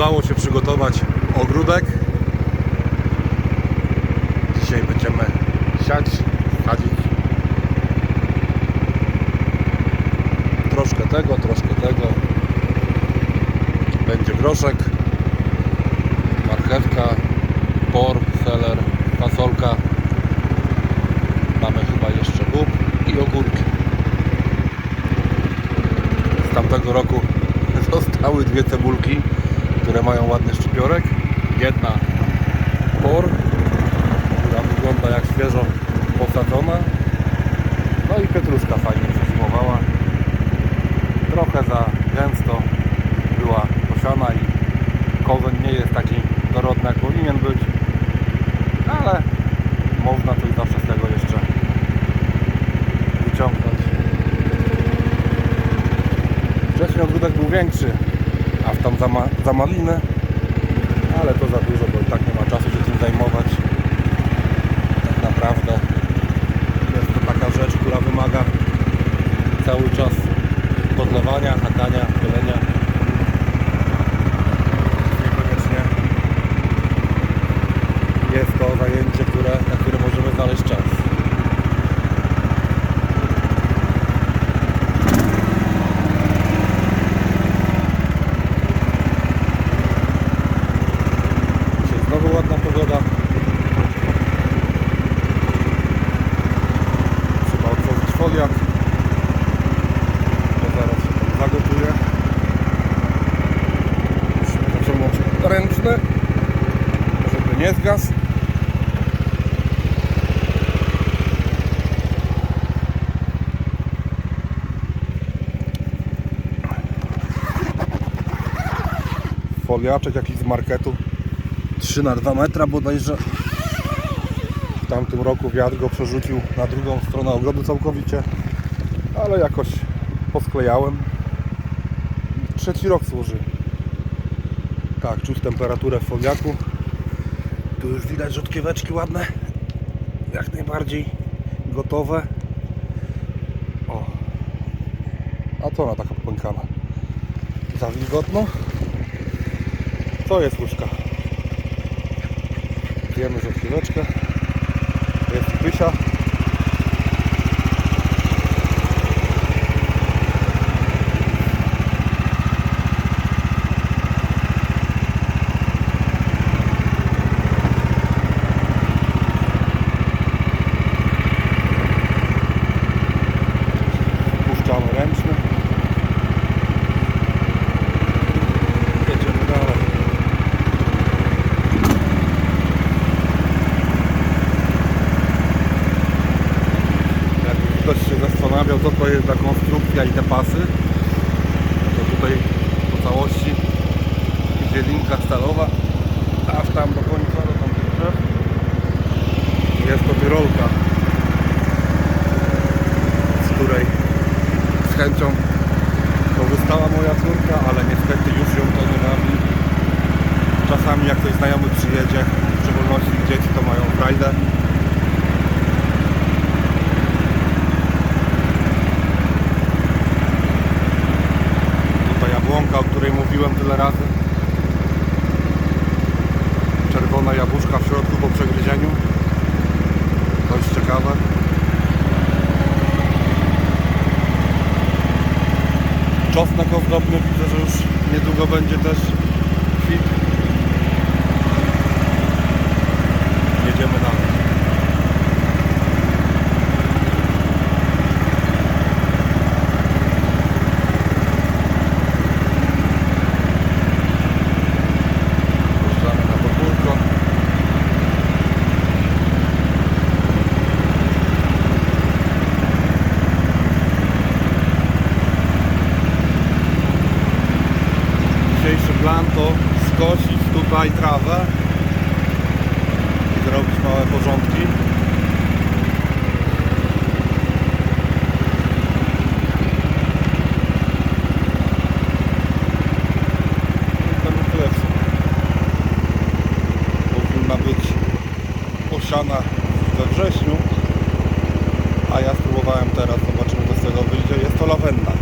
udało się przygotować ogródek. Dzisiaj będziemy siać, sadzić. Troszkę tego, troszkę tego. Będzie groszek, marchewka, por, seler, fasolka. Mamy chyba jeszcze bób i ogórki. Z tamtego roku zostały dwie cebulki, które mają ładny szczypiorek. Jedna por, która wygląda jak świeżo posadzona. No i pietruszka fajnie przezimowała. Trochę za gęsto była posiana i korzeń nie jest taki dorodny jak powinien być. Ale można coś zawsze z tego jeszcze wyciągnąć. Wcześniej ogródek był większy, a w tam za, ma, za maliny, ale to za dużo, bo i tak nie ma czasu się tym zajmować. Tak naprawdę jest to taka rzecz, która wymaga cały czas podlewania, hakania, pielenia. Niekoniecznie jest to zajęcie, które, na które możemy znaleźć czas. Dzisiaj znowu ładna pogoda. Trzeba otworzyć foliak. To zaraz się tam zagotuje. Musimy zaciągnąć ręczny, żeby nie zgasł. Foliaczek jakiś z marketu 3 na 2 metra bodajże. W tamtym roku wiatr go przerzucił na drugą stronę ogrodu całkowicie, ale jakoś posklejałem. Trzeci rok służy. Tak, czuć temperaturę w foliaku. Tu już widać rzodkieweczki ładne. Jak najbardziej gotowe. O. A co ona taka popękana? Za wilgotno? To jest łyżka. Pijemy rzodkieweczkę. Jest pysia. Puszczamy ręczny. Jedziemy dalej. Jakby ktoś się zastanawiał, co to jest za konstrukcja i te pasy, to tutaj po całości idzie linka stalowa, aż tam do końca, do tamtych. Jest to tyrolka, z której z chęcią korzystała moja córka, ale niestety już ją to nie bawi. Czasami jak ktoś znajomy przyjedzie, w szczególności dzieci to mają frajdę. Tutaj jabłonka, o której mówiłem tyle razy. Czerwona jabłuszka w środku po przegryzieniu. Dość ciekawe. Czosnek ozdobny widzę, że już niedługo będzie też kwit. Jedziemy dalej. Plan to skosić tutaj trawę i zrobić małe porządki. Powinna być posiana we wrześniu, a ja spróbowałem teraz, zobaczymy co z tego wyjdzie. Jest to lawenda.